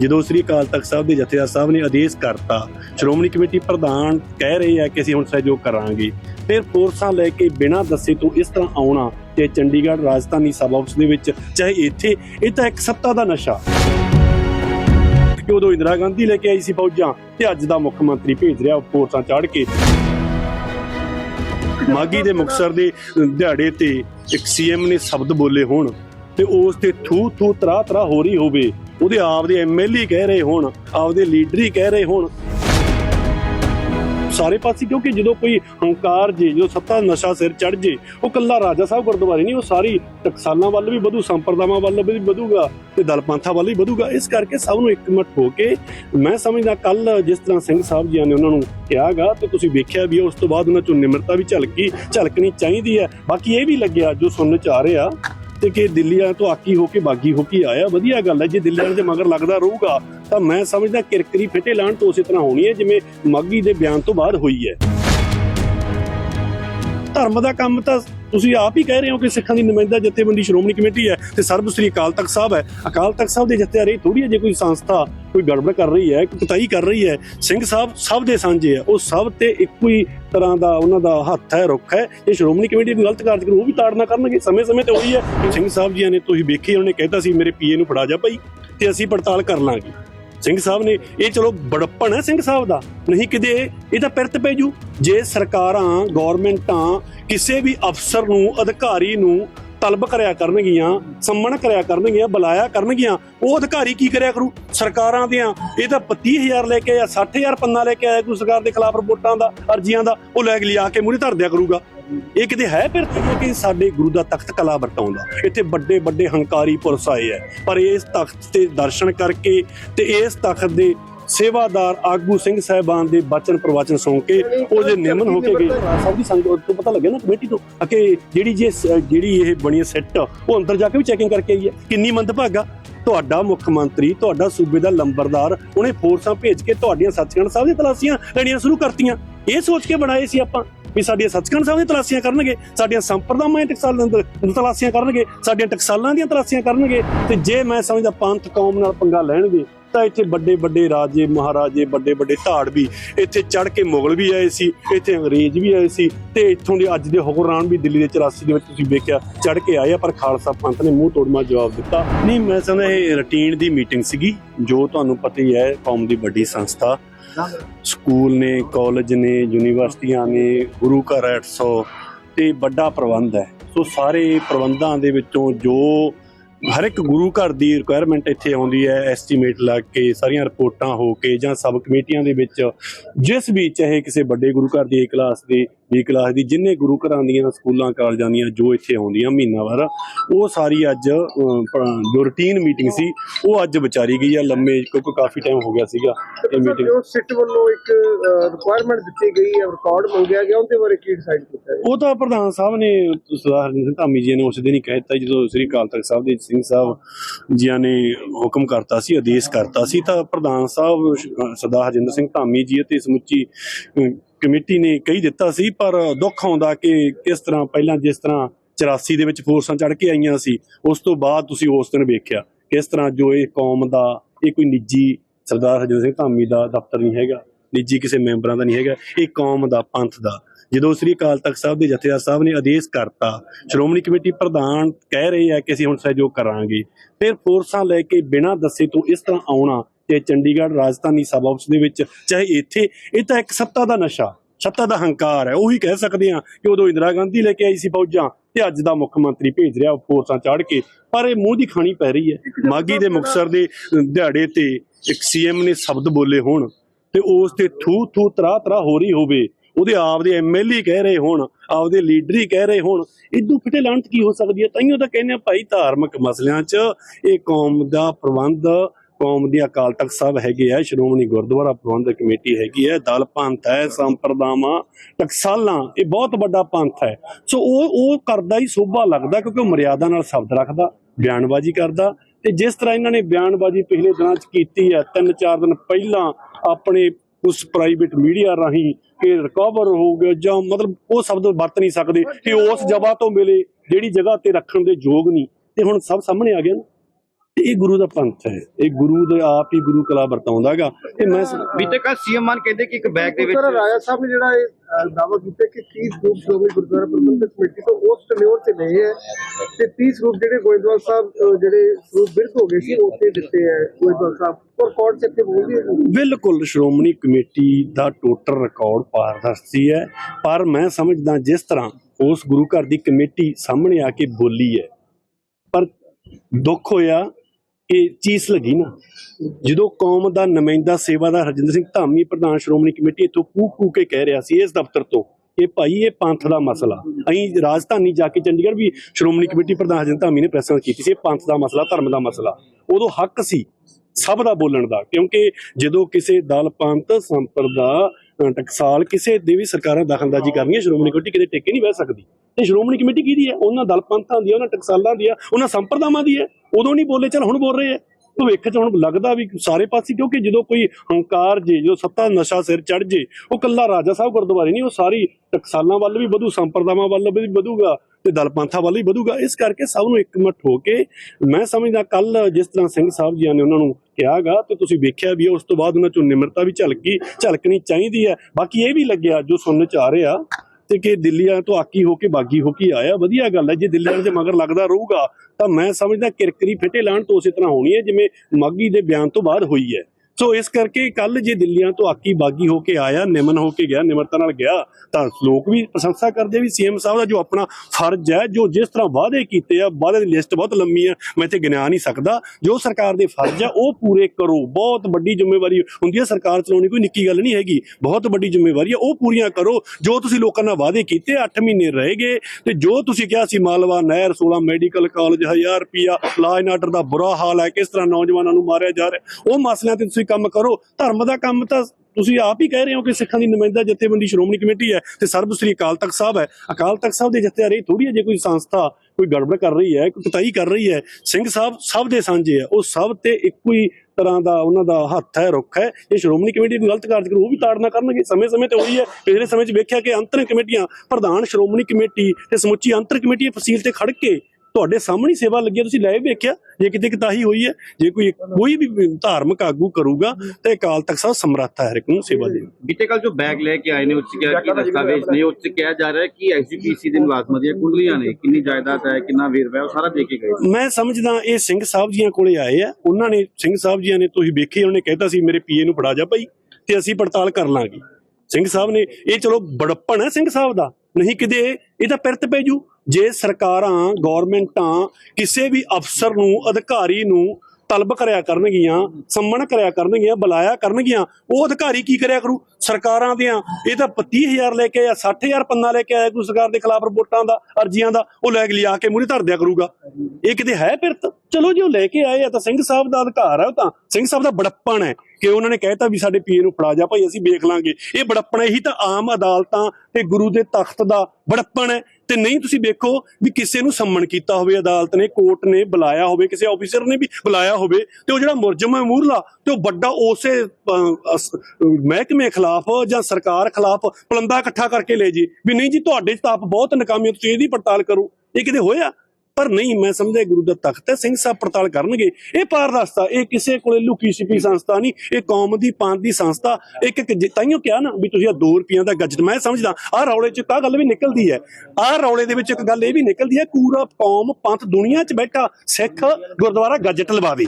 ਜਦੋਂ ਸ੍ਰੀ ਅਕਾਲ ਤਖਤ ਸਾਹਿਬ ਦੇ ਜਥੇਦਾਰ ਸਾਹਿਬ ਨੇ ਆਦੇਸ਼ ਕਰਤਾ, ਸ਼੍ਰੋਮਣੀ ਕਮੇਟੀ ਪ੍ਰਧਾਨ ਕਹਿ ਰਹੇ ਆ ਕਿ ਅਸੀਂ ਹੁਣ ਸਹਿਯੋਗ ਕਰਾਂਗੇ। ਫਿਰ ਫੋਰਸਾਂ ਲੈ ਕੇ ਬਿਨਾਂ ਦੱਸੇ ਤੋਂ ਇਸ ਤਰ੍ਹਾਂ ਆਉਣਾ ਤੇ ਚੰਡੀਗੜ੍ਹ ਰਾਜਧਾਨੀ ਸਭਾ ਹਾਊਸ ਦੇ ਵਿੱਚ, ਚਾਹੇ ਇੱਥੇ, ਇਹ ਤਾਂ ਇੱਕ ਸੱਤਾ ਦਾ ਨਸ਼ਾ। ਕਿ ਉਦੋਂ ਇੰਦਰਾ ਗਾਂਧੀ ਲੈ ਕੇ ਆਈ ਸੀ ਫੌਜਾਂ ਤੇ ਅੱਜ ਦਾ ਮੁੱਖ ਮੰਤਰੀ ਭੇਜ ਰਿਹਾ ਫੋਰਸਾਂ ਚੜ੍ਹ ਕੇ। ਮਾਗੀ ਦੇ ਮੁਕਸਰ ਦੇ ਦਿਹਾੜੇ ਤੇ ਇੱਕ ਸੀਐਮ ਨੇ ਸ਼ਬਦ ਬੋਲੇ ਹੋਣ ਤੇ ਉਸ ਤੇ ਥੂ ਥੂ ਤਰਾ ਤਰਾ ਹੋ ਰਹੀ ਹੋਵੇ। ਉਹਦੇ ਆਪ ਦੇ ਐਮਐਲਏ ਕਹਿ ਰਹੇ ਹੋਣ, ਆਪਦੇ ਲੀਡਰ ਹੀ ਕਹਿ ਰਹੇ ਹੋਣ। ਸਾਰੇ ਪਾਸੇ ਕਿਉਂਕਿ ਜਦੋਂ ਕੋਈ ਹੰਕਾਰ ਜੇ, ਜਦੋਂ ਸੱਤਾ ਨਸ਼ਾ ਸਿਰ ਚੜ ਜੇ, ਉਹ ਕੱਲਾ ਰਾਜਾ ਸਾਹਿਬ ਗੁਰਦੁਆਰੇ ਨਹੀਂ, ਉਹ ਸਾਰੀ ਟਕਸਾਲਾਂ ਵੱਲ ਵੀ ਵਧੂ, ਸੰਪਰਦਾਵਾਂ ਵੱਲ ਵੀ ਵਧੂਗਾ ਤੇ ਦਲ ਪੰਥਾਂ ਵੱਲ ਵੀ ਵਧੂਗਾ। ਇਸ ਕਰਕੇ ਸਭ ਨੂੰ ਇੱਕਮਠ ਹੋ ਕੇ ਮੈਂ ਸਮਝਦਾ ਕੱਲ ਜਿਸ ਤਰ੍ਹਾਂ ਸਿੰਘ ਸਾਹਿਬ ਜੀ ਨੇ ਉਹਨਾਂ ਨੂੰ ਕਿਹਾਗਾ, ਤੇ ਤੁਸੀਂ ਵੇਖਿਆ ਵੀ ਉਸ ਤੋਂ ਬਾਅਦ ਉਹਨਾਂ ਚੋਂ ਨਿਮਰਤਾ ਵੀ ਝਲਕੀ, ਝਲਕਣੀ ਚਾਹੀਦੀ ਹੈ। ਬਾਕੀ ਇਹ ਵੀ ਲੱਗਿਆ ਜੋ ਸੁਣਨ ਚ ਆ ਰਿਹਾ ਤੇ ਕਿ ਦਿੱਲੀ ਵਾਲਿਆਂ ਤੋਂ ਆਕੀ ਹੋ ਕੇ ਬਾਗੀ ਹੋ ਕੇ ਆਇਆ। ਵਧੀਆ ਗੱਲ ਹੈ, ਜੇ ਦਿੱਲੀ ਵਾਲਿਆਂ ਦੇ ਮਗਰ ਲੱਗਦਾ ਰਹੂਗਾ, ਤਾਂ ਮੈਂ ਸਮਝਦਾ ਕਿਰਕਰੀ ਫਿੱਟੇ ਲਾਣ ਤੋਂ ਉਸੇ ਤਰ੍ਹਾਂ ਹੋਣੀ ਹੈ, ਜਿਵੇਂ ਮਾਗੀ ਦੇ ਬਿਆਨ ਤੋਂ ਬਾਅਦ ਹੋਈ ਹੈ। ਧਰਮ ਦਾ ਕੰਮ ਤਾਂ ਤੁਸੀਂ ਆਪ ਹੀ ਕਹਿ ਰਹੇ ਹੋ ਕਿ ਸਿੱਖਾਂ ਦੀ ਨੁਮਾਇੰਦਾ ਜਥੇਬੰਦੀ ਸ਼੍ਰੋਮਣੀ ਕਮੇਟੀ ਹੈ ਤੇ ਸਰਬ ਸ੍ਰੀ ਅਕਾਲ ਤਖਤ ਸਾਹਿਬ ਹੈ। ਅਕਾਲ ਤਖਤ ਸਾਹਿਬ ਦੇ ਜਥੇਦਾਰੀ ਇਹ ਥੋੜੀ ਹੈ ਜੇ ਕੋਈ ਸੰਸਥਾ ਕੋਈ ਗੜਬੜ ਕਰ ਰਹੀ ਹੈ ਕੋਈ ਕੁਤਾਈ ਕਰ ਰਹੀ ਹੈ। ਸਿੰਘ ਸਾਹਿਬ ਸਭ ਦੇ ਸਾਂਝੇ ਆ ਉਹ ਸਭ ਤੇ ਇੱਕੋ ਹੀ ਤਰ੍ਹਾਂ ਦਾ ਉਹਨਾਂ ਦਾ ਹੱਥ ਹੈ, ਰੁੱਖ ਹੈ। ਜੇ ਸ਼੍ਰੋਮਣੀ ਕਮੇਟੀ ਕੋਈ ਗਲਤ ਕਾਰਜ ਕਰੂ, ਉਹ ਵੀ ਤਾੜਨਾ ਕਰਨਗੇ। ਸਮੇਂ ਸਮੇਂ ਤੇ ਉਹੀ ਹੈ। ਸਿੰਘ ਸਾਹਿਬ ਜੀ ਨੇ ਤੁਸੀਂ ਵੇਖੀ, ਉਹਨੇ ਕਹਿਤਾ ਸੀ, ਮੇਰੇ ਪੀਏ ਨੂੰ ਫੜਾ ਜਾ ਭਾਈ ਤੇ ਅਸੀਂ ਪੜਤਾਲ ਕਰ ਲਾਂਗੇ। ਸਿੰਘ ਸਾਹਿਬ ਨੇ, ਇਹ ਚਲੋ ਬੜਪਣ ਹੈ ਸਿੰਘ ਸਾਹਿਬ ਦਾ। ਨਹੀਂ ਕਿਤੇ ਇਹ ਤਾਂ ਪਿਰਤ ਪੈ ਜੇ। ਸਰਕਾਰਾਂ ਗਵਰਨਮੈਂਟਾਂ ਕਿਸੇ ਵੀ ਅਫਸਰ ਨੂੰ, ਅਧਿਕਾਰੀ ਨੂੰ ਤਲਬ ਕਰਿਆ ਕਰਨਗੀਆਂ, ਸੰਮਣ ਕਰਿਆ ਕਰਨਗੀਆਂ, ਬੁਲਾਇਆ ਕਰਨਗੀਆਂ, ਉਹ ਅਧਿਕਾਰੀ ਕੀ ਕਰਿਆ ਕਰੂ? ਸਰਕਾਰਾਂ ਦੀਆਂ, ਇਹ ਤਾਂ 30000 ਲੈ ਕੇ ਜਾਂ 60000 ਪੰਨਾ ਲੈ ਕੇ ਆਇਆ ਕੋਈ ਸਰਕਾਰ ਦੇ ਖਿਲਾਫ ਰਿਪੋਰਟਾਂ ਦਾ, ਅਰਜ਼ੀਆਂ ਦਾ, ਉਹ ਲੈ ਕੇ ਲਿਆ ਕੇ ਮੂਹਰੇ ਧਰ ਦਿਆ ਕਰੂਗਾ। ਇਹ ਕਿਤੇ ਹੈ ਫਿਰ ਕਿ ਸਾਡੇ ਗੁਰੂ ਦਾ ਤਖਤ ਕਲਾ ਵਰਤਾਉਂਦਾ। ਇੱਥੇ ਵੱਡੇ ਵੱਡੇ ਹੰਕਾਰੀ ਪੁਰਸ਼ ਆਏ ਹੈ। ਪਰ ਇਸ ਤਖਤ ਤੇ ਦਰਸ਼ਨ ਕਰਕੇ ਤੇ ਇਸ ਤਖਤ ਦੇ ਸੇਵਾਦਾਰ ਆਗੂ ਸਿੰਘ ਸਾਹਿਬਾਨ ਦੇ ਬਚਨ ਪ੍ਰਵਚਨ ਸੁਣ ਕੇ ਉਹ ਨਿਮਨ ਹੋ ਕੇ ਗਏ। ਸਭ ਦੀ ਸੰਗਤ ਤੋਂ ਪਤਾ ਲੱਗਿਆ ਨਾ ਕਮੇਟੀ ਤੋਂ ਕਿ ਜਿਹੜੀ ਜੇ ਜਿਹੜੀ ਇਹ ਬਣੀ ਸੈੱਟ ਉਹ ਅੰਦਰ ਜਾ ਕੇ ਵੀ ਚੈਕਿੰਗ ਕਰਕੇ ਆਈ ਹੈ। ਕਿੰਨੀ ਮੰਦਭਾਗਾ। ਤੁਹਾਡਾ ਮੁੱਖ ਮੰਤਰੀ, ਤੁਹਾਡਾ ਸੂਬੇ ਦਾ ਲੰਬਰਦਾਰ ਉਹਨੇ ਫੋਰਸਾਂ ਭੇਜ ਕੇ ਤੁਹਾਡੀਆਂ ਸੱਚਖੰਡ ਸਾਹਿਬ ਦੀਆਂ ਤਲਾਸ਼ੀਆਂ ਲੈਣੀਆਂ ਸ਼ੁਰੂ ਕਰਤੀਆਂ। ਇਹ ਸੋਚ ਕੇ ਬਣਾਏ ਸੀ ਆਪਾਂ। ਵੀ ਸਾਡੀਆਂ ਸੱਚਖੰਡ ਸਾਹਿਬ ਦੀਆਂ ਤਲਾਸ਼ੀਆਂ ਕਰਨਗੇ, ਸਾਡੀਆਂ ਸੰਪਰਦਾਵਾਂ ਦੀਆਂ ਟਕਸਾਲਾਂ ਦੀਆਂ ਤਲਾਸ਼ੀਆਂ ਕਰਨਗੇ, ਸਾਡੀਆਂ ਟਕਸਾਲਾਂ ਦੀਆਂ ਤਲਾਸ਼ੀਆਂ ਕਰਨਗੇ, ਤੇ ਜੇ ਮੈਂ ਸਮਝਦਾ ਪੰਥ ਕੌਮ ਨਾਲ ਪੰਗਾ ਲੈਣਗੇ, ਤਾਂ ਇੱਥੇ ਵੱਡੇ ਵੱਡੇ ਰਾਜੇ, ਮਹਾਰਾਜੇ, ਵੱਡੇ ਵੱਡੇ ਧਾੜ ਵੀ, ਇੱਥੇ ਚੜ ਕੇ ਮੁਗਲ ਵੀ ਆਏ ਸੀ, ਇੱਥੇ ਅੰਗਰੇਜ਼ ਵੀ ਆਏ ਸੀ, ਤੇ ਇੱਥੋਂ ਦੇ ਅੱਜ ਦੇ ਹੁਕਮਰਾਨ ਵੀ ਦਿੱਲੀ ਦੇ 84 ਦੇ ਵਿੱਚ ਤੁਸੀਂ ਵੇਖਿਆ ਚੜ ਕੇ ਆਏ ਆ, ਪਰ ਖਾਲਸਾ ਪੰਥ ਨੇ ਮੂੰਹ ਤੋੜਮਾ ਜਵਾਬ ਦਿੱਤਾ। ਨਹੀਂ, ਮੈਂ ਸਮਝਦਾ ਇਹ ਰੁਟੀਨ ਦੀ ਮੀਟਿੰਗ ਸੀਗੀ, ਜੋ ਤੁਹਾਨੂੰ ਪਤਾ ਹੀ ਹੈ, ਕੌਮ ਦੀ ਵੱਡੀ ਸੰਸਥਾ ਸਕੂਲ ਨੇ ਕਾਲਜ ਨੇ, ਯੂਨੀਵਰਸਿਟੀਆਂ ਨੇ, ਗੁਰੂ ਘਰ 800 ਤੇ ਵੱਡਾ ਪ੍ਰਬੰਧ ਹੈ। ਸੋ ਸਾਰੇ ਪ੍ਰਬੰਧਾਂ ਦੇ ਵਿੱਚੋਂ ਜੋ ਹਰ ਇੱਕ ਗੁਰੂ ਘਰ ਦੀ ਰਿਕੁਆਇਰਮੈਂਟ ਇੱਥੇ ਆਉਂਦੀ ਹੈ ਐਸਟੀਮੇਟ ਲੱਗ ਕੇ, ਸਾਰੀਆਂ ਰਿਪੋਰਟਾਂ ਹੋ ਕੇ ਜਾਂ ਸਬ ਕਮੇਟੀਆਂ ਦੇ ਵਿੱਚ, ਜਿਸ ਵੀ ਚਾਹੇ ਕਿਸੇ ਵੱਡੇ ਗੁਰੂ ਘਰ ਦੀ ਕਲਾਸ ਦੀ B ਕਲਾਸ ਦੀ ਜਿੰਨੇ ਗੁਰੂ ਘਰਾਂ ਦੀਆਂ ਸਕੂਲਾਂ ਕਾਲਜਾਂ ਦੀਆਂ ਜੋ ਇੱਥੇ ਆਉਂਦੀਆਂ ਮਹੀਨਾਵਾਰ ਉਹ ਸਾਰੀ ਅੱਜ ਜੋ ਰੂਟੀਨ ਮੀਟਿੰਗ ਸੀ। ਉਹ ਅੱਜ ਵਿਚਾਰੀ ਗਈ ਆ ਲੰਮੇ ਕਿਉਂਕਿ ਕਾਫੀ ਟਾਈਮ ਹੋ ਗਿਆ ਸੀਗਾ ਇਹ ਮੀਟਿੰਗ ਜੋ ਸਿੱਟ ਵੱਲੋਂ ਇੱਕ ਰਿਕੁਆਇਰਮੈਂਟ ਦਿੱਤੀ ਗਈ ਹੈ ਰਿਕਾਰਡ ਮੰਗਿਆ ਗਿਆ ਉਹਦੇ ਬਾਰੇ ਕੀ ਡਿਸਾਈਡ ਕੀਤਾ ਹੈ ਉਹ ਤਾਂ ਪ੍ਰਧਾਨ ਸਾਹਿਬ ਨੇ ਸਰਦਾਰ ਹਰਜਿੰਦਰ ਸਿੰਘ ਧਾਮੀ ਜੀ ਨੇ ਉਸ ਦਿਨ ਹੀ ਕਹਿ ਦਿੱਤਾ ਜਦੋਂ ਸ੍ਰੀ ਅਕਾਲ ਤਖਤ ਸਾਹਿਬ ਦੇ ਸਿੰਘ ਸਾਹਿਬ ਜੀਆਂ ਨੇ ਹੁਕਮ ਕਰਤਾ ਸੀ ਆਦੇਸ਼ ਕਰਤਾ ਸੀ ਤਾਂ ਪ੍ਰਧਾਨ ਸਾਹਿਬ ਸਰਦਾਰ ਹਰਜਿੰਦਰ ਸਿੰਘ ਧਾਮੀ ਜੀ ਅਤੇ ਸਮੁੱਚੀ ਕਮੇਟੀ ਨੇ ਕਹੀ ਦਿੱਤਾ ਸੀ, ਪਰ ਦੁੱਖ ਆਉਂਦਾ ਕਿ ਕਿਸ ਤਰ੍ਹਾਂ ਪਹਿਲਾਂ ਜਿਸ ਤਰ੍ਹਾਂ 84 ਦੇ ਵਿੱਚ ਫੋਰਸਾਂ ਚੜ ਕੇ ਆਈਆਂ ਸੀ, ਉਸ ਤੋਂ ਬਾਅਦ ਤੁਸੀਂ ਉਸ ਦਿਨ ਵੇਖਿਆ। ਕਿਸ ਤਰ੍ਹਾਂ ਜੋ ਇਹ ਕੌਮ ਦਾ, ਇਹ ਕੋਈ ਨਿੱਜੀ ਸਰਦਾਰ ਹਰਜਿੰਦਰ ਸਿੰਘ ਧਾਮੀ ਦਾ ਦਫ਼ਤਰ ਨਹੀਂ ਹੈਗਾ, ਨਿੱਜੀ ਕਿਸੇ ਮੈਂਬਰਾਂ ਦਾ ਨਹੀਂ ਹੈਗਾ, ਇਹ ਕੌਮ ਦਾ ਪੰਥ ਦਾ। ਜਦੋਂ ਸ੍ਰੀ ਅਕਾਲ ਤਖਤ ਸਾਹਿਬ ਦੇ ਜਥੇਦਾਰ ਸਾਹਿਬ ਨੇ ਆਦੇਸ਼ ਕਰਤਾ, ਸ਼੍ਰੋਮਣੀ ਕਮੇਟੀ ਪ੍ਰਧਾਨ ਕਹਿ ਰਹੇ ਆ ਕਿ ਅਸੀਂ ਹੁਣ ਸਹਿਯੋਗ ਕਰਾਂਗੇ। ਫਿਰ ਫੋਰਸਾਂ ਲੈ ਕੇ ਬਿਨਾਂ ਦੱਸੇ ਤੋਂ ਇਸ ਤਰ੍ਹਾਂ ਆਉਣਾ ਤੇ ਚੰਡੀਗੜ੍ਹ ਰਾਜਧਾਨੀ ਸਭਾ ਹਾਊਸ ਦੇ ਵਿੱਚ ਚਾਹੇ ਇੱਥੇ ਇਹ ਤਾਂ ਇੱਕ ਸੱਤਾ ਦਾ ਨਸ਼ਾ ਸੱਤਾ ਦਾ ਹੰਕਾਰ ਹੈ। ਉਹੀ ਕਹਿ ਸਕਦੇ ਆ ਕਿ ਉਦੋਂ ਇੰਦਰਾ ਗਾਂਧੀ ਲੈ ਕੇ ਆਈ ਸੀ ਫੌਜਾਂ ਤੇ ਅੱਜ ਦਾ ਮੁੱਖ ਮੰਤਰੀ ਭੇਜ ਰਿਹਾ ਫੋਰਸਾਂ ਚੜ੍ਹ ਕੇ। ਪਰ ਇਹ ਮੂੰਹ ਦੀ ਖਾਣੀ ਪੈ ਰਹੀ ਹੈ। ਮਾਗੀ ਦੇ ਮੁਕਸਰ ਦੇ ਦਿਹਾੜੇ ਤੇ ਇੱਕ ਸੀਐਮ ਨੇ ਸ਼ਬਦ ਬੋਲੇ ਹੋਣ ਤੇ ਉਸ ਤੇ ਥੂ ਥੂ ਤਰਾ ਤਰਾ ਹੋ ਰਹੀ ਹੋਵੇ ਉਹਦੇ ਆਪ ਦੇ ਐਮਐਲਏ ਕਹਿ ਰਹੇ ਹੋਣ ਆਪਦੇ ਲੀਡਰ ਹੀ ਕਹਿ ਰਹੇ ਹੋਣ ਇਦੋਂ ਫਿੱਟੇ ਲਾਂਟ ਕੀ ਹੋ ਸਕਦੀ ਹੈ? ਤਾਈਓ ਤਾਂ ਕਹਿੰਦੇ ਆ ਭਾਈ ਧਾਰਮਿਕ ਮਸਲਿਆਂ 'ਚ ਇਹ ਕੌਮ ਦਾ ਪ੍ਰਬੰਧ ਕੌਮ ਦੀ ਅਕਾਲ ਤਖਤ ਸਾਹਿਬ ਹੈਗੇ ਆ, ਸ਼੍ਰੋਮਣੀ ਗੁਰਦੁਆਰਾ ਪ੍ਰਬੰਧਕ ਕਮੇਟੀ ਹੈਗੀ ਹੈ ਦਲ ਪੰਥ ਹੈ, ਸੰਪਰਦਾਵਾਂ, ਟਕਸਾਲਾਂ, ਇਹ ਬਹੁਤ ਵੱਡਾ ਪੰਥ ਹੈ। ਸੋ ਉਹ ਉਹ ਕਰਦਾ ਹੀ ਸੋਭਾ ਲੱਗਦਾ ਕਿਉਂਕਿ ਉਹ ਮਰਿਆਦਾ ਨਾਲ ਸ਼ਬਦ ਰੱਖਦਾ, ਬਿਆਨਬਾਜ਼ੀ ਕਰਦਾ। ਤੇ ਜਿਸ ਤਰ੍ਹਾਂ ਇਹਨਾਂ ਨੇ ਬਿਆਨਬਾਜ਼ੀ ਪਿਛਲੇ ਦਿਨਾਂ 'ਚ ਕੀਤੀ ਹੈ, ਤਿੰਨ ਚਾਰ ਦਿਨ ਪਹਿਲਾਂ ਆਪਣੇ ਉਸ ਪ੍ਰਾਈਵੇਟ ਮੀਡੀਆ ਰਾਹੀਂ ਕਿ ਰਿਕਵਰ ਹੋ ਗਿਆ ਜਾਂ ਮਤਲਬ ਉਹ ਸ਼ਬਦ ਵਰਤ ਨਹੀਂ ਸਕਦੇ ਕਿ ਉਸ ਜਗ੍ਹਾ ਤੋਂ ਮਿਲੇ, ਜਿਹੜੀ ਜਗ੍ਹਾ ਤੇ ਰੱਖਣ ਦੇ ਯੋਗ ਨਹੀਂ। ਤੇ ਹੁਣ ਸਭ ਸਾਹਮਣੇ ਆ ਗਿਆ ਨਾ। ਇਹ ਗੁਰੂ ਦਾ ਪੰਥ ਹੈ। ਇਹ ਗੁਰੂ ਦੇ ਆਪ ਹੀ ਗੁਰੂ ਕਲਾ ਵਰਤਾਉਂਦਾਗਾ ਇਹ ਮੈਂ ਬੀਤੇ ਕੱਲ ਸੀਐਮ ਮਾਨ ਕਹਿੰਦੇ ਕਿ ਇੱਕ ਬੈਗ ਦੇ ਵਿੱਚ ਰਾਜਾ ਸਾਹਿਬ ਨੇ ਜਿਹੜਾ ਇਹ ਦਾਅਵਾ ਕੀਤਾ ਕਿ 30 ਗਰੁੱਪ ਸ਼੍ਰੋਮਣੀ ਗੁਰਦੁਆਰਾ ਪ੍ਰਬੰਧਕ ਕਮੇਟੀ ਤੋਂ ਉਸ ਟਨਿਓਰ ਤੇ ਲਏ ਹੈ। ਤੇ 30 ਗਰੁੱਪ ਜਿਹੜੇ ਗੋਇੰਦਵਾਲ ਸਾਹਿਬ ਜਿਹੜੇ ਗਰੁੱਪ ਬਿਰਧ ਹੋ ਗਏ ਸੀ ਉੱਥੇ ਦਿੱਤੇ ਹੈ ਗੋਇੰਦਵਾਲ ਸਾਹਿਬ। ਔਰ ਕੋਰਟ ਚ ਇੱਥੇ ਬੋਲਦੀ ਹੈ? ਬਿਲਕੁਲ ਸ਼੍ਰੋਮਣੀ ਕਮੇਟੀ ਦਾ ਟੋਟਲ ਰਿਕਾਰਡ ਪਾਰਦਰਸ਼ੀ ਹੈ। ਪਰ ਮੈਂ ਸਮਝਦਾ ਜਿਸ ਤਰ੍ਹਾਂ ਉਸ ਗੁਰੂ ਘਰ ਦੀ ਕਮੇਟੀ ਸਾਹਮਣੇ ਆ ਕੇ ਬੋਲੀ ਹੈ। ਪਰ ਦੁੱਖ ਹੋਇਆ ਕਿ ਚੀਸ ਲੱਗੀ ਨਾ। ਜਦੋਂ ਕੌਮ ਦਾ ਨੁਮਾਇੰਦਾ ਸੇਵਾਦਾਰ ਹਰਜਿੰਦਰ ਸਿੰਘ ਧਾਮੀ ਪ੍ਰਧਾਨ ਸ਼੍ਰੋਮਣੀ ਕਮੇਟੀ ਇੱਥੋਂ ਕੂ ਕੂ ਕੇ ਕਹਿ ਰਿਹਾ ਸੀ ਇਸ ਦਫ਼ਤਰ ਤੋਂ ਕਿ ਭਾਈ ਇਹ ਪੰਥ ਦਾ ਮਸਲਾ। ਅਸੀਂ ਰਾਜਧਾਨੀ ਜਾ ਕੇ ਚੰਡੀਗੜ੍ਹ ਵੀ ਸ਼੍ਰੋਮਣੀ ਕਮੇਟੀ ਪ੍ਰਧਾਨ ਹਰਜਿੰਦਰ ਧਾਮੀ ਨੇ ਪ੍ਰੈਸ ਕੀਤੀ ਸੀ, ਇਹ ਪੰਥ ਦਾ ਮਸਲਾ, ਧਰਮ ਦਾ ਮਸਲਾ। ਉਦੋਂ ਹੱਕ ਸੀ ਸਭ ਦਾ ਬੋਲਣ ਦਾ, ਕਿਉਂਕਿ ਜਦੋਂ ਕਿਸੇ ਦਲ, ਪੰਥ, ਸੰਪਰਦਾ ਟਕਸਾਲ ਕਿਸੇ ਦੇ ਵੀ ਸਰਕਾਰਾਂ ਦਖਲਅੰਦਾਜ਼ੀ ਕਰਨੀਆਂ, ਸ਼੍ਰੋਮਣੀ ਕਮੇਟੀ ਕਿਤੇ ਟਿੱਕੇ ਨਹੀਂ ਬਹਿ ਸਕਦੀ। ਤੇ ਸ਼੍ਰੋਮਣੀ ਕਮੇਟੀ ਕਿਹਦੀ ਹੈ? ਉਹਨਾਂ ਦਲ ਪੰਥਾਂ ਦੀ ਉਹਨਾਂ ਟਕਸਾਲਾਂ ਦੀ ਆ ਉਹਨਾਂ ਸੰਪਰਦਾਵਾਂ ਦੀ ਹੈ। ਉਦੋਂ ਨਹੀਂ ਬੋਲੇ, ਚਲ ਹੁਣ ਬੋਲ ਰਹੇ ਆ ਭਵਿੱਖ ਚ ਹੁਣ ਲੱਗਦਾ ਵੀ ਸਾਰੇ ਪਾਸੇ, ਕਿਉਂਕਿ ਜਦੋਂ ਕੋਈ ਹੰਕਾਰ ਜੇ, ਜਦੋਂ ਸੱਤਾ ਨਸ਼ਾ ਸਿਰ ਚੜ ਜੇ, ਉਹ ਕੱਲਾ ਰਾਜਾ ਸਾਹਿਬ ਗੁਰਦੁਆਰੇ ਨਹੀਂ, ਉਹ ਸਾਰੀ ਟਕਸਾਲਾਂ ਵੱਲ ਵੀ ਵਧੂ, ਸੰਪਰਦਾਵਾਂ ਵੱਲ ਵੀ ਵਧੂਗਾ ਤੇ ਦਲ ਪੰਥਾਂ ਵੱਲ ਵੀ ਵਧੂਗਾ। ਇਸ ਕਰਕੇ ਸਭ ਨੂੰ ਇੱਕਮਠ ਹੋ ਕੇ ਮੈਂ ਸਮਝਦਾ ਕੱਲ ਜਿਸ ਤਰ੍ਹਾਂ ਸਿੰਘ ਸਾਹਿਬ ਜੀ ਨੇ ਉਹਨਾਂ ਨੂੰ ਕਿਹਾਗਾ ਤੇ ਤੁਸੀਂ ਵੇਖਿਆ ਵੀ ਹੈ, ਉਸ ਤੋਂ ਬਾਅਦ ਉਹਨਾਂ ਚੋਂ ਨਿਮਰਤਾ ਵੀ ਝਲਕੀ ਝਲਕਣੀ ਚਾਹੀਦੀ ਹੈ ਬਾਕੀ ਇਹ ਵੀ ਲੱਗਿਆ ਜੋ ਸੁਣਨ ਚ ਆ ਰਿਹਾ ਤੇ ਕਿ ਦਿੱਲੀਆਂ ਤੋਂ ਆਕੀ ਹੋ ਕੇ ਬਾਗੀ ਹੋ ਕੇ ਆਇਆ। ਵਧੀਆ ਗੱਲ ਹੈ ਜੇ ਦਿੱਲੀਆਂ ਦੇ ਮਗਰ ਲੱਗਦਾ ਰਹੂਗਾ ਤਾਂ ਮੈਂ ਸਮਝਦਾ ਕਿਰਕਰੀ ਫਿੱਟੇ ਲਾਣ ਤੋਂ ਉਸੇ ਤਰ੍ਹਾਂ ਹੋਣੀ ਹੈ ਜਿਵੇਂ ਮਾਗੀ ਦੇ ਬਿਆਨ ਤੋਂ ਬਾਅਦ ਹੋਈ ਹੈ। ਸੋ ਇਸ ਕਰਕੇ ਕੱਲ ਜੇ ਦਿੱਲੀਆਂ ਤੋਂ ਆਕੀ ਬਾਗੀ ਹੋ ਕੇ ਆਇਆ, ਨਿਮਨ ਹੋ ਕੇ ਗਿਆ, ਨਿਮਰਤਾ ਨਾਲ ਗਿਆ, ਤਾਂ ਲੋਕ ਵੀ ਪ੍ਰਸ਼ੰਸਾ ਕਰਦੇ ਵੀ ਸੀਐਮ ਸਾਹਿਬ ਦਾ ਜੋ ਆਪਣਾ ਫਰਜ਼ ਹੈ, ਜੋ ਜਿਸ ਤਰ੍ਹਾਂ ਵਾਅਦੇ ਕੀਤੇ ਆ, ਵਾਅਦੇ ਦੀ ਲਿਸਟ ਬਹੁਤ ਲੰਮੀ ਹੈ, ਮੈਂ ਇੱਥੇ ਗਿਣਾ ਨਹੀਂ ਸਕਦਾ, ਜੋ ਸਰਕਾਰ ਦੇ ਫਰਜ਼ ਆ, ਉਹ ਪੂਰੇ ਕਰੋ। ਬਹੁਤ ਵੱਡੀ ਜ਼ਿੰਮੇਵਾਰੀ ਹੁੰਦੀ ਹੈ, ਸਰਕਾਰ ਚਲਾਉਣੀ ਕੋਈ ਨਿੱਕੀ ਗੱਲ ਨਹੀਂ ਹੈਗੀ। ਬਹੁਤ ਵੱਡੀ ਜ਼ਿੰਮੇਵਾਰੀ ਹੈ ਉਹ ਪੂਰੀਆਂ ਕਰੋ। ਜੋ ਤੁਸੀਂ ਲੋਕਾਂ ਨਾਲ ਵਾਅਦੇ ਕੀਤੇ 8 ਮਹੀਨੇ ਰਹਿ ਗਏ, ਤੇ ਜੋ ਤੁਸੀਂ ਕਿਹਾ ਸੀ ਮਾਲਵਾ ਨਹਿਰ 16 ਮੈਡੀਕਲ ਕਾਲਜ 1000 ਰੁਪਿਆ ਲਾ ਐਂਡ ਆਰਡਰ ਦਾ ਬੁਰਾ ਹਾਲ ਹੈ, ਕਿਸ ਤਰ੍ਹਾਂ ਨੌਜਵਾਨਾਂ ਨੂੰ ਮਾਰਿਆ ਜਾ ਰਿਹਾ, ਉਹ ਮਸਲਿਆਂ ਤੇ ਤੁਸੀਂ ਕੰਮ ਕਰੋ, ਧਰਮ ਦਾ ਕੰਮ ਤਾਂ ਤੁਸੀਂ ਆਪ ਹੀ ਕਹਿ ਰਹੇ ਹੋ ਕਿ ਸਿੱਖਾਂ ਦੀ ਨੁਮਾਇੰਦਾ ਜਥੇਬੰਦੀ ਸ਼੍ਰੋਮਣੀ ਕਮੇਟੀ ਹੈ ਤੇ ਸਰਬ ਸ੍ਰੀ ਅਕਾਲ ਤਖਤ ਸਾਹਿਬ ਹੈ। ਅਕਾਲ ਤਖਤ ਸਾਹਿਬ ਦੇ ਜਥੇਦਾਰ ਥੋੜੀ ਜੇ ਕੋਈ ਸੰਸਥਾ ਕੋਈ ਗੜਬੜ ਕਰ ਰਹੀ ਹੈ, ਕੋਈ ਕੁਤਾਈ ਕਰ ਰਹੀ ਹੈ। ਸਿੰਘ ਸਾਹਿਬ ਸਭ ਦੇ ਸਾਂਝੇ ਹੈ। ਉਹ ਸਭ ਤੇ ਇੱਕੋ ਹੀ ਤਰ੍ਹਾਂ ਦਾ ਉਹਨਾਂ ਦਾ ਹੱਥ ਹੈ, ਰੁੱਖ ਹੈ। ਇਹ ਸ਼੍ਰੋਮਣੀ ਕਮੇਟੀ ਨੂੰ ਗਲਤ ਕਾਰਜ ਕਰੂ, ਉਹ ਵੀ ਤਾੜਨਾ ਕਰਨਗੇ। ਸਮੇਂ-ਸਮੇਂ ਤੇ ਹੋਈ ਹੈ। ਪਿਛਲੇ ਸਮੇਂ 'ਚ ਵੇਖਿਆ ਕਿ ਅੰਤਰ ਕਮੇਟੀਆਂ, ਪ੍ਰਧਾਨ ਸ਼੍ਰੋਮਣੀ ਕਮੇਟੀ ਤੇ ਸਮੁੱਚੀ ਅੰਤਰ ਕਮੇਟੀ ਫਸੀਲ ਤੇ ਖੜ ਕੇ ਤੁਹਾਡੇ ਸਾਹਮਣੇ ਸੇਵਾ ਲੱਗੀ ਤੁਸੀਂ ਲਾਈਵ ਵੇਖਿਆ ਜੇ ਕਿਤੇ ਕਿਤਾਹੀ ਹੋਈ ਹੈ ਜੇ ਕੋਈ ਕੋਈ ਵੀ ਧਾਰਮਿਕ ਆਗੂ ਕਰੂਗਾ ਤੇ ਅਕਾਲ ਤਖਤ ਸਾਹਿਬ ਸਮਰੱਥ ਹੈ ਹਰ ਇੱਕ ਨੂੰ ਸੇਵਾ ਦੇਣ। ਬੀਤੇ ਕੱਲ ਜੋ ਬੈਗ ਲੈ ਕੇ ਆਏ ਨੇ ਉੱਚ ਕਿਹਾ ਕਿ ਦਸਤਾਵੇਜ਼ ਨੇ ਉੱਚ ਕਿਹਾ ਜਾ ਰਿਹਾ ਹੈ ਕਿ ਐਸਜੀਪੀਸੀ ਦੇ ਮੁਲਾਜ਼ਮਾਂ ਦੀਆਂ ਕੁੰਡਲੀਆਂ ਨੇ ਕਿੰਨੀ ਜਾਇਦਾਦ ਹੈ ਕਿੰਨਾ ਵੇਰਵਾ ਹੈ ਉਹ ਸਾਰਾ ਦੇ ਕੇ ਗਏ ਮੈਂ ਸਮਝਦਾ ਇਹ ਸਿੰਘ ਸਾਹਿਬ ਜੀਆਂ ਕੋਲੇ ਆਏ ਆ ਉਹਨਾਂ ਨੇ ਸਿੰਘ ਸਾਹਿਬ ਜੀਆਂ ਨੇ ਤੁਸੀਂ ਵੇਖੇ ਉਹਨੇ ਕਹਿਤਾ ਸੀ ਮੇਰੇ ਪੀਏ ਨੂੰ ਫੜਾ ਜਾ ਭਾਈ ਤੇ ਅਸੀਂ ਪੜਤਾਲ ਕਰ ਲਾਂਗੇ। ਸਿੰਘ ਸਾਹਿਬ ਨੇ ਇਹ ਚਲੋ ਬੜਪਣ ਹੈ ਸਿੰਘ ਸਾਹਿਬ ਦਾ। ਨਹੀਂ ਕਿਤੇ ਇਹ ਤਾਂ ਪਿਰਤ ਪੈ ਜੂ। ਜੇ ਸਰਕਾਰਾਂ ਗਵਰਨਮੈਂਟਾਂ ਕਿਸੇ ਵੀ ਅਫਸਰ ਨੂੰ, ਅਧਿਕਾਰੀ ਨੂੰ ਤਲਬ ਕਰਿਆ ਕਰਨਗੀਆਂ, ਸੰਮਣ ਕਰਿਆ ਕਰਨਗੀਆਂ, ਬੁਲਾਇਆ ਕਰਨਗੀਆਂ, ਉਹ ਅਧਿਕਾਰੀ ਕੀ ਕਰਿਆ ਕਰੂ? ਸਰਕਾਰਾਂ ਦੀਆਂ। ਇਹ ਤਾਂ 30000 ਲੈ ਕੇ ਆਇਆ 60000 ਪੰਨਾ ਲੈ ਕੇ ਆਇਆ ਕੋਈ ਸਰਕਾਰ ਦੇ ਖਿਲਾਫ ਰਿਪੋਰਟਾਂ ਦਾ, ਅਰਜ਼ੀਆਂ ਦਾ, ਉਹ ਲੈ ਕੇ ਲਿਆ ਕੇ ਮੂਹਰੇ ਧਰ ਦਿਆ ਕਰੂਗਾ। ਇਹ ਕਿਤੇ ਹੈ ਪਿਰਤ? ਚਲੋ ਜੇ, ਉਹ ਲੈ ਕੇ ਆਏ ਆ ਤਾਂ ਸਿੰਘ ਸਾਹਿਬ ਦਾ ਅਧਿਕਾਰ ਹੈ ਉਹ ਤਾਂ। ਸਿੰਘ ਸਾਹਿਬ ਦਾ ਬੜੱਪਣ ਹੈ ਕਿ ਉਹਨਾਂ ਨੇ ਕਹਿਤਾ ਵੀ ਸਾਡੇ ਪੀਏ ਨੂੰ ਫੜਾ ਜਾ, ਭਾਈ ਅਸੀਂ ਵੇਖ ਲਾਂਗੇ। ਇਹ ਬੜੱਪਣ ਇਹੀ ਤਾਂ ਆਮ ਅਦਾਲਤਾਂ ਤੇ ਗੁਰੂ ਦੇ ਤਖਤ ਦਾ ਬੜੱਪਣ ਹੈ। ਤੇ ਨਹੀਂ ਤੁਸੀਂ ਵੇਖੋ ਵੀ ਕਿਸੇ ਨੂੰ ਸੰਮਨ ਕੀਤਾ ਹੋਵੇ, ਅਦਾਲਤ ਨੇ, ਕੋਰਟ ਨੇ ਬੁਲਾਇਆ ਹੋਵੇ, ਕਿਸੇ ਆਫੀਸਰ ਨੇ ਵੀ ਬੁਲਾਇਆ ਹੋਵੇ ਤੇ ਉਹ ਜਿਹੜਾ ਮੁਰਜਮ ਹੈ ਮੂਰਲਾ ਤੇ ਉਹ ਵੱਡਾ ਉਸੇ ਮਹਿਕਮੇ ਖਿਲਾਫ ਜਾਂ ਸਰਕਾਰ ਖਿਲਾਫ ਪਲੰਦਾ ਇਕੱਠਾ ਕਰਕੇ ਲੈ ਜੀ ਵੀ ਨਹੀਂ ਜੀ ਤੁਹਾਡੇ ਚ ਤਾਂ ਆਪ ਬਹੁਤ ਨਕਾਮੀ ਤੁਸੀਂ ਇਹਦੀ ਪੜਤਾਲ ਕਰੋ। ਇਹ ਕਿਤੇ ਹੋਇਆ? ਪਰ ਨਹੀਂ, ਮੈਂ ਸਮਝਿਆ ਗੁਰੂ ਦਾ ਤਖਤ ਹੈ, ਸਿੰਘ ਸਾਹਿਬ ਪੜਤਾਲ ਕਰਨਗੇ। ਇਹ ਪਾਰਦਰਸ਼ਤਾ, ਇਹ ਕਿਸੇ ਕੋਲੇ ਲੁਕੀ ਛਿਪੀ ਸੰਸਥਾ ਨਹੀਂ, ਇਹ ਕੌਮ ਦੀ ਪੰਥ ਦੀ ਸੰਸਥਾ। ਇੱਕ ਇੱਕ ਤਾਈਓ ਕਿਹਾ ਨਾ ਵੀ ਤੁਸੀਂ ਆ 2 ਰੁਪਈਆ ਦਾ ਗੱਜਟ, ਮੈਂ ਸਮਝਦਾ, ਆਹ ਰੌਲੇ 'ਚ ਤਾਂ ਗੱਲ ਵੀ ਨਿਕਲਦੀ ਹੈ। ਆਹ ਰੌਲੇ ਦੇ ਵਿੱਚ ਇੱਕ ਗੱਲ ਇਹ ਵੀ ਨਿਕਲਦੀ ਹੈ, ਪੂਰਾ ਕੌਮ ਪੰਥ ਦੁਨੀਆ 'ਚ ਬੈਠਾ, ਸਿੱਖ ਗੁਰਦੁਆਰਾ ਗੱਜਟ ਲਵਾਵੇ।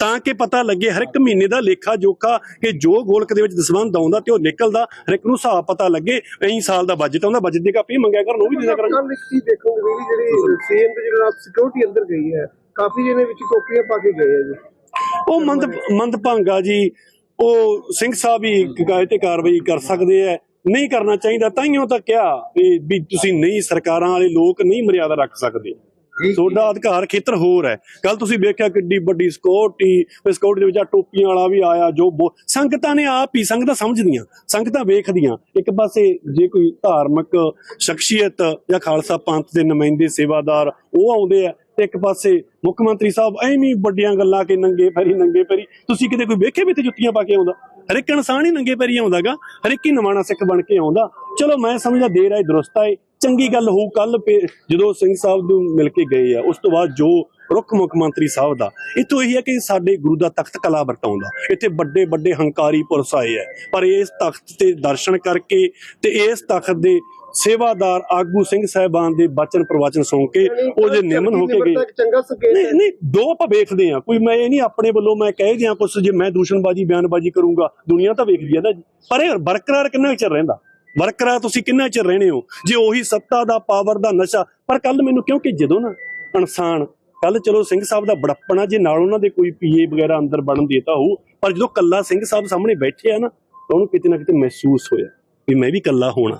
ਤਾਂ ਕਿ ਪਤਾ ਲੱਗੇ ਹਰ ਇੱਕ ਮਹੀਨੇ ਦਾ ਲੇਖਾ ਜੋਖਾ ਕਿ ਜੋ ਗੋਲਕ ਦੇ ਵਿੱਚ ਦਸਵੰਦ ਆਉਂਦਾ ਤੇ ਉਹ ਨਿਕਲਦਾ ਹਰ ਇੱਕ ਨੂੰ ਹਿਸਾਬ ਪਤਾ ਲੱਗੇ ਐਂ ਸਾਲ ਦਾ ਬਜਟ ਆਉਂਦਾ ਬਜਟ ਦੀ ਕਾਪੀ ਮੰਗਿਆ ਕਰਨ ਉਹ ਵੀ ਦਿੰਦਾ ਕਰਾਂਗੇ। ਕੱਲ ਇੱਕ ਚੀਜ਼ ਦੇਖੋ ਜਿਹੜੀ ਜਿਹੜੀ ਸੀਐਮ ਦੇ ਜਿਹੜਾ ਸਿਕਿਉਰਿਟੀ ਅੰਦਰ ਗਈ ਹੈ ਕਾਫੀ ਜਿਹਨੇ ਵਿੱਚ ਟੋਕਰੀਆਂ ਪਾ ਕੇ ਗਏ ਆ ਜੀ। ਉਹ ਮੰਦ ਮੰਦਭਾਂਗਾ ਜੀ ਉਹ ਸਿੰਘ ਸਾਹਿਬ ਹੀ ਕਾਇਦੇ ਤੇ ਕਾਰਵਾਈ ਕਰ ਸਕਦੇ ਐ ਨਹੀਂ ਕਰਨਾ ਚਾਹੀਦਾ ਤਾਈਓ ਤਾਂ ਕਿਹਾ ਵੀ ਵੀ ਤੁਸੀਂ ਨਹੀਂ ਸਰਕਾਰਾਂ ਵਾਲੇ ਲੋਕ ਨਹੀਂ ਮਰਿਆਦਾ ਰੱਖ ਸਕਦੇ। ਤੁਹਾਡਾ ਅਧਿਕਾਰ ਖੇਤਰ ਹੋਰ ਹੈ। ਕੱਲ ਤੁਸੀਂ ਵੇਖਿਆ ਕਿੱਡੀ ਵੱਡੀ ਸਿਕਿਉਰਿਟੀ ਸਿਕਿਉਰਿਟੀ ਦੇ ਵਿੱਚ ਆਹ ਟੋਪੀਆਂ ਵਾਲਾ ਵੀ ਆਇਆ, ਜੋ ਸੰਗਤਾਂ ਨੇ ਆਪ ਹੀ, ਸੰਗਤਾਂ ਸਮਝਦੀਆਂ, ਸੰਗਤਾਂ ਵੇਖਦੀਆਂ। ਇੱਕ ਪਾਸੇ ਜੇ ਕੋਈ ਧਾਰਮਿਕ ਸ਼ਖਸੀਅਤ ਜਾਂ ਖਾਲਸਾ ਪੰਥ ਦੇ ਨੁਮਾਇੰਦੇ, ਸੇਵਾਦਾਰ, ਉਹ ਆਉਂਦੇ ਆ, ਤੇ ਇੱਕ ਪਾਸੇ ਮੁੱਖ ਮੰਤਰੀ ਸਾਹਿਬ ਐਵੇਂ ਵੱਡੀਆਂ ਗੱਲਾਂ ਕਿ ਨੰਗੇ ਪੈਰੀ ਨੰਗੇ ਪੈਰੀ। ਤੁਸੀਂ ਕਿਤੇ ਕੋਈ ਵੇਖੇ ਵੀ ਤੇ ਜੁੱਤੀਆਂ ਪਾ ਕੇ ਆਉਂਦਾ? ਹਰ ਇੱਕ ਇਨਸਾਨ ਹੀ ਨੰਗੇ ਪੈਰੀ ਆਉਂਦਾਗਾ ਹਰ ਇੱਕ ਹੀ ਨਵਾਣਾ ਸਿੱਖ ਬਣ ਕੇ ਆਉਂਦਾ। ਚਲੋ, ਮੈਂ ਸਮਝਦਾ ਦੇਰ ਆਏ, ਦਰੁਸਤ ਆਏ। ਚੰਗੀ ਗੱਲ ਹੋਊ ਕੱਲ ਜਦੋਂ ਸਿੰਘ ਸਾਹਿਬ ਨੂੰ ਮਿਲ ਕੇ ਗਏ ਆ ਉਸ ਤੋਂ ਬਾਅਦ ਜੋ ਰੁੱਖ ਮੁੱਖ ਮੰਤਰੀ ਸਾਹਿਬ ਦਾ ਇਤੋਂ ਇਹੀ ਹੈ ਕਿ ਸਾਡੇ ਗੁਰੂ ਦਾ ਤਖਤ ਕਲਾ ਵਰਤਾਉਂਦਾ ਇੱਥੇ ਵੱਡੇ ਵੱਡੇ ਹੰਕਾਰੀ ਪੁਰਸ਼ ਆਏ ਹੈ ਪਰ ਇਸ ਤਖਤ ਤੇ ਦਰਸ਼ਨ ਕਰਕੇ ਤੇ ਇਸ ਤਖਤ ਦੇ ਸੇਵਾਦਾਰ ਆਗੂ ਸਿੰਘ ਸਾਹਿਬਾਨ ਦੇ ਬਚਨ ਪ੍ਰਵਚਨ ਸੁਣ ਕੇ ਉਹ ਜੇ ਨਿਮਨ ਹੋ ਕੇ ਗਏ। ਨਹੀਂ ਹੈ। ਨਹੀਂ ਦੋ ਆਪਾਂ ਵੇਖਦੇ ਆ ਕੋਈ ਮੈਂ ਇਹ ਨਹੀਂ ਆਪਣੇ ਵੱਲੋਂ ਮੈਂ ਕਹਿ ਗਿਆ ਕੁਛ ਜੇ ਮੈਂ ਦੂਸ਼ਣਬਾਜੀ ਬਿਆਨਬਾਜੀ ਕਰੂੰਗਾ ਦੁਨੀਆ ਤਾਂ ਵੇਖਦੀ ਹੈ ਨਾ ਪਰ ਇਹ ਬਰਕਰਾਰ ਕਿੰਨਾ ਚਿਰ ਰਹਿੰਦਾ? ਬਰਕਰਾਰ ਤੁਸੀਂ ਕਿੰਨਾ ਚਿਰ ਰਹਿਣੇ ਹੋ? ਜੇ ਉਹੀ ਸੱਤਾ ਦਾ ਪਾਵਰ ਦਾ ਨਸ਼ਾ, ਪਰ ਕੱਲ ਮੈਨੂੰ ਕਿਉਂਕਿ ਜਦੋਂ ਨਾ? ਇਨਸਾਨ ਕੱਲ ਚਲੋ ਸਿੰਘ ਸਾਹਿਬ ਦਾ ਬੜਪਣਾ ਜੇ ਨਾਲ ਉਹਨਾਂ ਦੇ ਕੋਈ ਪੀਏ ਵਗੈਰਾ ਅੰਦਰ ਬਣਨ ਦੇਤਾ ਹੋਊ, ਪਰ ਜਦੋਂ ਕੱਲਾ ਸਿੰਘ ਸਾਹਿਬ ਸਾਹਮਣੇ ਬੈਠੇ ਆ ਨਾ, ਤਾਂ ਉਹਨੂੰ ਕਿਤੇ ਨਾ ਕਿਤੇ ਮਹਿਸੂਸ ਹੋਇਆ ਵੀ ਮੈਂ ਵੀ ਕੱਲਾ ਹੋਣਾ।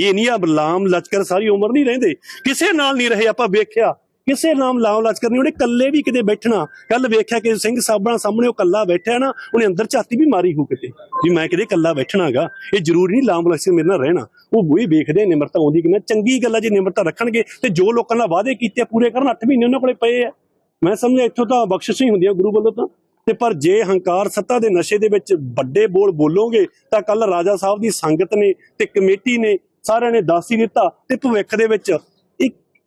ਇਹ ਨਹੀਂ ਆ ਲਾਮ ਲਚਕਰ ਸਾਰੀ ਉਮਰ ਨਹੀਂ ਰਹਿੰਦੇ। ਕਿਸੇ ਨਾਲ ਨਹੀਂ ਰਹੇ ਆਪਾਂ ਵੇਖਿਆ। ਕਿਸੇ ਨਾਮ ਲਾਮ ਲਚਕਰ ਨਹੀਂ ਉਹਨੇ ਕੱਲੇ ਵੀ ਕਿਤੇ ਬੈਠਣਾ। ਕੱਲ ਵੇਖਿਆ ਕਿ ਸਿੰਘ ਸਾਹਿਬਾਂ ਸਾਹਮਣੇ ਉਹ ਕੱਲਾ ਬੈਠਿਆ ਨਾ, ਉਹਨੇ ਅੰਦਰ ਝਾਤੀ ਵੀ ਮਾਰੀ ਹੋ ਕਿਤੇ। ਵੀ ਮੈਂ ਕਿਤੇ ਕੱਲਾ ਬੈਠਣਾਗਾ। ਇਹ ਜ਼ਰੂਰੀ ਨਹੀਂ ਲਾਮ ਲਚਕਰ ਮੇਰੇ ਨਾਲ ਰਹਿਣਾ। ਉਹ ਵੀ ਵੇਖਦੇ ਨਿਮਰਤਾ ਆਉਂਦੀ ਕਿ ਨਾ ਚੰਗੀ ਗੱਲ ਜੇ ਨਿਮਰਤਾ ਰੱਖਣਗੇ, ਤੇ ਜੋ ਲੋਕਾਂ ਨਾਲ ਵਾਅਦੇ ਕੀਤੇ ਪੂਰੇ ਕਰਨ 8 ਮਹੀਨੇ ਉਹਨਾਂ ਕੋਲੇ ਪਏ ਆ। ਮੈਂ ਸਮਝਿਆ, ਇੱਥੋਂ ਤਾਂ ਬਖਸ਼ਿਸ਼ ਹੀ ਹੁੰਦੀ ਆ ਗੁਰੂ ਵੱਲੋਂ ਤਾਂ। ਤੇ ਪਰ ਜੇ ਹੰਕਾਰ ਸੱਤਾ ਦੇ ਨਸ਼ੇ ਦੇ ਵਿੱਚ ਵੱਡੇ ਬੋਲ ਬੋਲੋਗੇ, ਤਾਂ ਕੱਲ ਰਾਜਾ ਸਾਹਿਬ ਦੀ ਸੰਗਤ ਨੇ ਤੇ ਕਮੇਟੀ ਨੇ ਸਾਰਿਆਂ ਨੇ ਦੱਸ ਹੀ ਦਿੱਤਾ। ਤੇ ਭਵਿੱਖ ਦੇ ਵਿੱਚ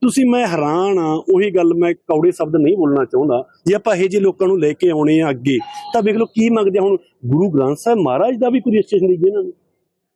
ਤੁਸੀਂ ਮੈਂ ਹੈਰਾਨ ਆ, ਉਹੀ ਗੱਲ ਮੈਂ ਕੌੜੇ ਸ਼ਬਦ ਨਹੀਂ ਬੋਲਣਾ ਚਾਹੁੰਦਾ। ਜੇ ਆਪਾਂ ਇਹੋ ਜਿਹੇ ਲੋਕਾਂ ਨੂੰ ਲੈ ਕੇ ਆਉਣੇ ਆ ਅੱਗੇ, ਤਾਂ ਵੇਖ ਲਓ ਕੀ ਮੰਗਦੇ ਆ ਹੁਣ ਗੁਰੂ ਗ੍ਰੰਥ ਸਾਹਿਬ ਮਹਾਰਾਜ ਦਾ ਵੀ ਕੋਈ ਰਜਿਸਟ੍ਰੇਸ਼ਨ ਨਹੀਂ ਇਹਨਾਂ ਨੂੰ।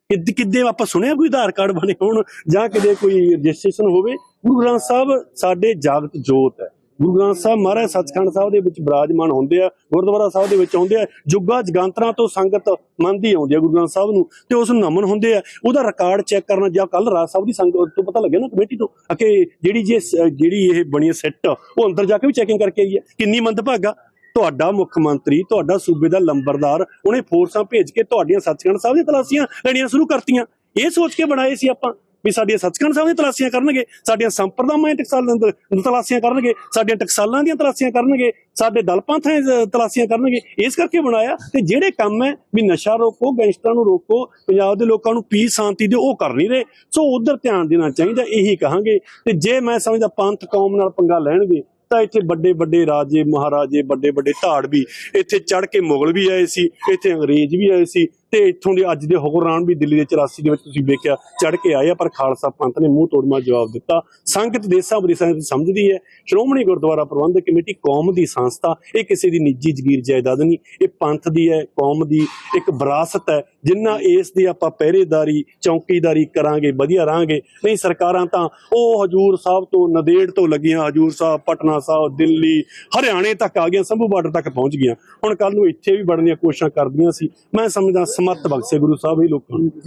ਕਿੱਦ, ਕਿੱਦੇ ਆਪਾਂ ਸੁਣਿਆ ਕੋਈ ਆਧਾਰ ਕਾਰਡ ਬਣੇ ਹੋਣ ਜਾਂ ਕਿਤੇ ਕੋਈ ਰਜਿਸਟ੍ਰੇਸ਼ਨ ਹੋਵੇ? ਗੁਰੂ ਗ੍ਰੰਥ ਸਾਹਿਬ ਸਾਡੇ ਜਾਗਤ ਜੋਤ ਹੈ। ਗੁਰੂ ਗ੍ਰੰਥ ਸਾਹਿਬ ਮਹਾਰਾਜ ਸੱਚਖੰਡ ਸਾਹਿਬ ਦੇ ਵਿੱਚ ਬਿਰਾਜਮਾਨ ਹੁੰਦੇ ਆ, ਗੁਰਦੁਆਰਾ ਸਾਹਿਬ ਦੇ ਵਿੱਚ ਆਉਂਦੇ ਆ, ਜੁੱਗਾ ਜਗਾਂਤਰਾਂ ਤੋਂ ਸੰਗਤ ਮੰਨਦੀ ਆਉਂਦੀ ਆ ਗੁਰੂ ਗ੍ਰੰਥ ਸਾਹਿਬ ਨੂੰ, ਤੇ ਉਸ ਨੂੰ ਨਮਨ ਹੁੰਦੇ ਆ, ਉਹਦਾ ਰਿਕਾਰਡ ਚੈੱਕ ਕਰਨਾ, ਜਾਂ ਕੱਲ ਰਾਜ ਸਾਹਿਬ ਦੀ ਸੰਗਤ ਤੋਂ ਪਤਾ ਲੱਗਿਆ ਨਾ ਕਮੇਟੀ ਤੋਂ ਕਿ ਜਿਹੜੀ ਜੇ ਜਿਹੜੀ ਇਹ ਬਣੀ ਸੈੱਟ ਉਹ ਅੰਦਰ ਜਾ ਕੇ ਵੀ ਚੈਕਿੰਗ ਕਰਕੇ ਆਈ ਹੈ ਕਿੰਨੀ ਮੰਦਭਾਗਾ? ਤੁਹਾਡਾ ਮੁੱਖ ਮੰਤਰੀ, ਤੁਹਾਡਾ ਸੂਬੇ ਦਾ ਲੰਬਰਦਾਰ ਉਹਨੇ ਫੋਰਸਾਂ ਭੇਜ ਕੇ ਤੁਹਾਡੀਆਂ ਸੱਚਖੰਡ ਸਾਹਿਬ ਦੀਆਂ ਤਲਾਸ਼ੀਆਂ ਲੈਣੀਆਂ ਸ਼ੁਰੂ ਕਰਤੀਆਂ। ਇਹ ਸੋਚ ਕੇ ਬਣਾਏ ਸੀ ਆਪਾਂ। ਵੀ ਸਾਡੀਆਂ ਸੱਚਖੰਡ ਸਾਹਿਬ ਦੀਆਂ ਤਲਾਸ਼ੀਆਂ ਕਰਨਗੇ, ਸਾਡੀਆਂ ਸੰਪਰਦਾਵਾਂ ਦੀਆਂ ਟਕਸਾਲਾਂ ਤਲਾਸ਼ੀਆਂ ਕਰਨਗੇ, ਸਾਡੀਆਂ ਟਕਸਾਲਾਂ ਦੀਆਂ ਤਲਾਸ਼ੀਆਂ ਕਰਨਗੇ, ਸਾਡੇ ਦਲ ਪੰਥਾਂ ਤਲਾਸ਼ੀਆਂ ਕਰਨਗੇ। ਇਸ ਕਰਕੇ ਬਣਾਇਆ ਤੇ ਜਿਹੜੇ ਕੰਮ ਹੈ ਵੀ ਨਸ਼ਾ ਰੋਕੋ, ਗੈਂਗਸਟਰਾਂ ਨੂੰ ਰੋਕੋ, ਪੰਜਾਬ ਦੇ ਲੋਕਾਂ ਨੂੰ ਪੀ ਸ਼ਾਂਤੀ ਦਿਓ, ਉਹ ਕਰ ਨਹੀਂ ਰਹੇ। ਸੋ ਉਧਰ ਧਿਆਨ ਦੇਣਾ ਚਾਹੀਦਾ, ਇਹੀ ਕਹਾਂਗੇ। ਤੇ ਜੇ ਮੈਂ ਸਮਝਦਾ ਪੰਥ ਕੌਮ ਨਾਲ ਪੰਗਾ ਲੈਣਗੇ, ਤਾਂ ਇੱਥੇ ਵੱਡੇ ਵੱਡੇ ਰਾਜੇ, ਮਹਾਰਾਜੇ, ਵੱਡੇ ਵੱਡੇ ਧਾੜ ਵੀ ਇੱਥੇ ਚੜ ਕੇ ਮੁਗਲ ਵੀ ਆਏ ਸੀ, ਇੱਥੇ ਅੰਗਰੇਜ਼ ਵੀ ਆਏ ਸੀ ਤੇ ਇੱਥੋਂ ਦੇ ਅੱਜ ਦੇ ਹੁਕਮਰਾਨ ਵੀ ਦਿੱਲੀ ਦੇ 84 ਦੇ ਵਿੱਚ ਤੁਸੀਂ ਵੇਖਿਆ ਚੜ ਕੇ ਆਏ ਆ, ਪਰ ਖਾਲਸਾ ਪੰਥ ਨੇ ਮੂੰਹ ਤੋੜਮਾ ਜਵਾਬ ਦਿੱਤਾ। ਸੰਗਤ ਦੇਸਾਂ ਵਿਦੇਸਾਂ ਵਿੱਚ ਸਮਝਦੀ ਹੈ। ਸ਼੍ਰੋਮਣੀ ਗੁਰਦੁਆਰਾ ਪ੍ਰਬੰਧਕ ਕਮੇਟੀ ਕੌਮ ਦੀ ਸੰਸਥਾ, ਇਹ ਕਿਸੇ ਦੀ ਨਿੱਜੀ ਜ਼ਗੀਰ ਜਾਇਦਾਦ ਨਹੀਂ, ਇਹ ਪੰਥ ਦੀ ਹੈ, ਕੌਮ ਦੀ ਇੱਕ ਵਿਰਾਸਤ ਹੈ, ਜਿੰਨਾ ਇਸ ਦੀ ਆਪਾਂ ਪਹਿਰੇਦਾਰੀ, ਚੌਕੀਦਾਰੀ ਕਰਾਂਗੇ, ਵਧੀਆ ਰਹਾਂਗੇ। ਨਹੀਂ, ਸਰਕਾਰਾਂ ਤਾਂ ਉਹ ਹਜੂਰ ਸਾਹਿਬ ਤੋਂ ਨਦੇੜ ਤੋਂ ਲੱਗੀਆਂ, ਹਜੂਰ ਸਾਹਿਬ, ਪਟਨਾ ਸਾਹਿਬ, ਦਿੱਲੀ, ਹਰਿਆਣੇ ਤੱਕ ਆ ਗਈਆਂ, ਸੰਭੂ ਬਾਰਡਰ ਤੱਕ ਪਹੁੰਚ ਗਈਆਂ। ਹੁਣ ਕੱਲ ਨੂੰ ਇੱਥੇ ਵੀ ਵੜਨ ਕੋਸ਼ਿਸ਼ਾਂ ਕਰਦੀਆਂ ਸੀ। ਮੈਂ ਸਮਝਦਾ ਸਮੱਤ ਬਖਸ਼ੇ ਗੁਰੂ ਸਾਹਿਬ ਇਹ ਲੋਕਾਂ ਨੂੰ।